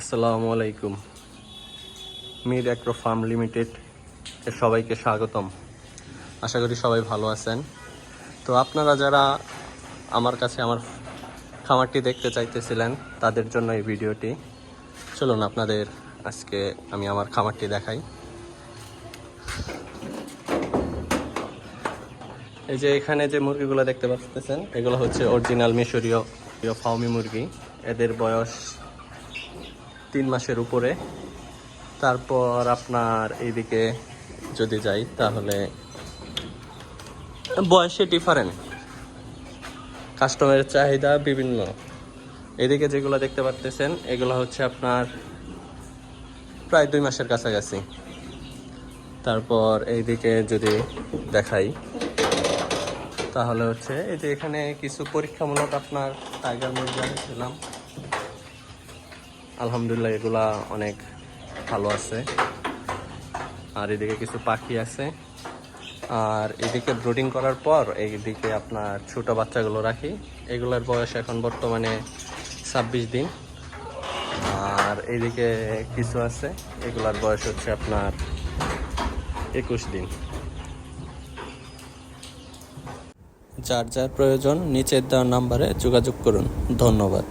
আসসালামু আলাইকুম। Mir agro farm limited এর সবাইকে স্বাগতম। আশা করি সবাই ভালো আছেন। তো আপনারা যারা আমার কাছে আমার খামারটি দেখতে চাইতেছিলেন, তাদের জন্য এই ভিডিওটি। চলুন আপনাদের আজকে আমি আমার খামারটি দেখাই। এই যে এখানে যে মুরগিগুলো দেখতে পাচ্ছেন, এগুলো হচ্ছে অরিজিনাল মিশরীয় ফাউমি মুরগি। এদের বয়স তিন মাসের উপরে। তারপর আপনার এইদিকে যদি যাই, তাহলে বয়সে ডিফারেন্ট কাস্টমারের চাহিদা বিভিন্ন। এদিকে যেগুলো দেখতে পারতেছেন, এগুলো হচ্ছে আপনার প্রায় দুই মাসের কাছাকাছি। তারপর এইদিকে যদি দেখাই, তাহলে হচ্ছে এই যে এখানে কিছু পরীক্ষামূলক আপনার টাইগার মুরগি আনছিলাম আলহামদুলিল্লাহ, এগুলা অনেক ভালো আছে। আর এদিকে কিছু পাখি আছে। আর এদিকে ব্রুডিং করার পর এইদিকে আপনার ছোট বাচ্চাগুলো রাখি। এগুলোর বয়স এখন বর্তমানে ছাব্বিশ দিন। আর এইদিকে কিছু আছে, এগুলার বয়স হচ্ছে আপনার একুশ দিন। যার যার প্রয়োজন, নিচের দেওয়ার নাম্বারে যোগাযোগ করুন। ধন্যবাদ।